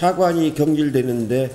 차관이 경질되는데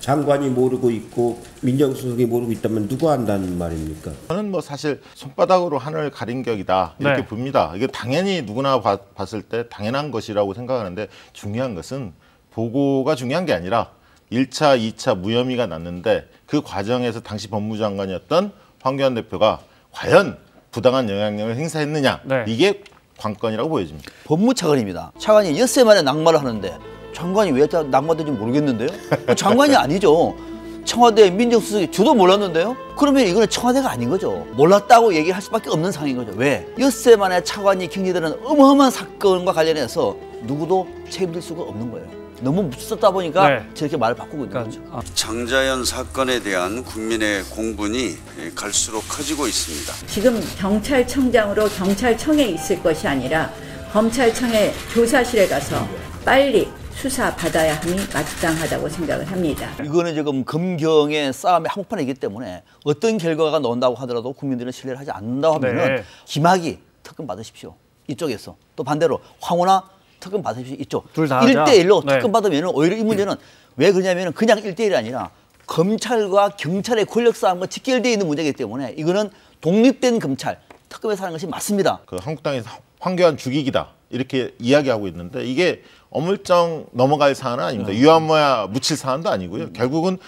장관이 모르고 있고 민정수석이 모르고 있다면 누가 한다는 말입니까? 저는 뭐 사실 손바닥으로 하늘 가린 격이다 이렇게 네. 봅니다. 이게 당연히 누구나 봐- 봤을 때 당연한 것이라고 생각하는데 중요한 것은 보고가 중요한 게 아니라 1차, 2차 무혐의가 났는데 그 과정에서 당시 법무장관이었던 황교안 대표가 과연 부당한 영향력을 행사했느냐 네. 이게 관건이라고 보여집니다. 법무차관입니다. 차관이 엿새 만에 낙마를 하는데 장관이 왜다 낙마된지 모르겠는데요? 그 장관이 아니죠. 청와대 민정수석이 저도 몰랐는데요? 그러면 이거는 청와대가 아닌 거죠. 몰랐다고 얘기할 수밖에 없는 상황인 거죠. 왜? 엿새 만에 차관이 경질되는 어마어마한 사건과 관련해서 누구도 책임질 수가 없는 거예요. 너무 무섭다 보니까 네. 저렇게 말을 바꾸고 있는 그러니까 거죠. 아, 장자연 사건에 대한 국민의 공분이 갈수록 커지고 있습니다. 지금 경찰청장으로 경찰청에 있을 것이 아니라 검찰청의 조사실에 가서 빨리 수사 받아야 함이 마땅하다고 생각을 합니다. 이거는 지금 검경의 싸움의 한복판이기 때문에 어떤 결과가 나온다고 하더라도 국민들은 신뢰를 하지 않는다고 하면은 네. 김학이 특검 받으십시오. 이쪽에서 또 반대로 황운하 특검 받으십시오. 이쪽. 둘다 하자. 1대1로 네. 특검 받으면은 오히려 이 문제는 왜 그러냐면은 그냥 1대1이 아니라 검찰과 경찰의 권력 싸움과 직결되어 있는 문제이기 때문에 이거는 독립된 검찰 특검에서 하는 것이 맞습니다. 그 한국당에서 황교안 죽이기다 이렇게 이야기하고 있는데 이게 어물쩡 넘어갈 사안은 아닙니다. 유한모야 묻힐 사안도 아니고요. 결국은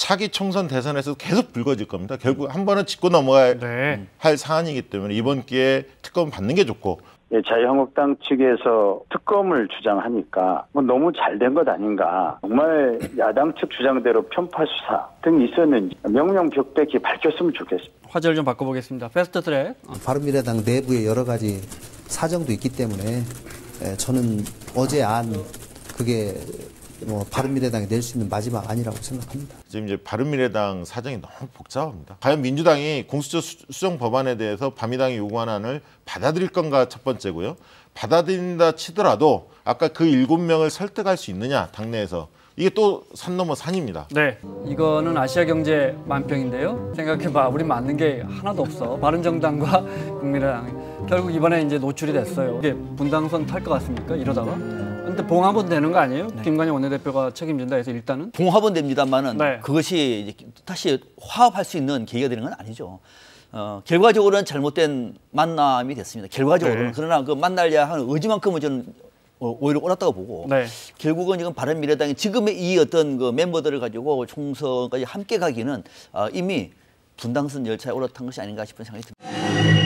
차기 총선 대선에서 계속 불거질 겁니다. 결국 한 번은 짚고 넘어갈 네. 할 사안이기 때문에 이번 기회에 특검 받는 게 좋고 예, 자유한국당 측에서 특검을 주장하니까 뭐 너무 잘 된 것 아닌가. 정말 야당 측 주장대로 편파 수사 등이 있었는지 명명백백히 밝혔으면 좋겠습니다. 화제를 좀 바꿔보겠습니다. 패스트 트랙. 바른미래당 내부에 여러 가지 사정도 있기 때문에 에, 저는 어제 안 그게 뭐 바른미래당이 낼 수 있는 마지막 아니라고 생각합니다. 지금 이제 바른미래당 사정이 너무 복잡합니다. 과연 민주당이 공수처 수- 수정 법안에 대해서 바미당이 요구한 안을 받아들일 건가 첫 번째고요. 받아들인다 치더라도 아까 그 일곱 명을 설득할 수 있느냐 당내에서 이게 또 산 넘어 산입니다. 네, 이거는 아시아 경제 만평인데요. 생각해봐, 우리 맞는 게 하나도 없어. 바른정당과 국민의당 결국 이번에 이제 노출이 됐어요. 이게 분당선 탈 것 같습니까? 이러다가? 근데 봉합은 되는 거 아니에요? 김관영 원내대표가 책임진다 해서 일단은 봉합은 됩니다만은 네. 그것이 다시 화합할 수 있는 계기가 되는 건 아니죠. 어, 결과적으로는 잘못된 만남이 됐습니다. 결과적으로는 네. 그러나 그 만날려 하는 의지만큼은 저는 어, 오히려 옳았다고 보고 네. 결국은 지금 바른미래당이 지금의 이 어떤 그 멤버들을 가지고 총선까지 함께 가기는 어, 이미 분당선 열차에 올라탄 것이 아닌가 싶은 생각이 듭니다.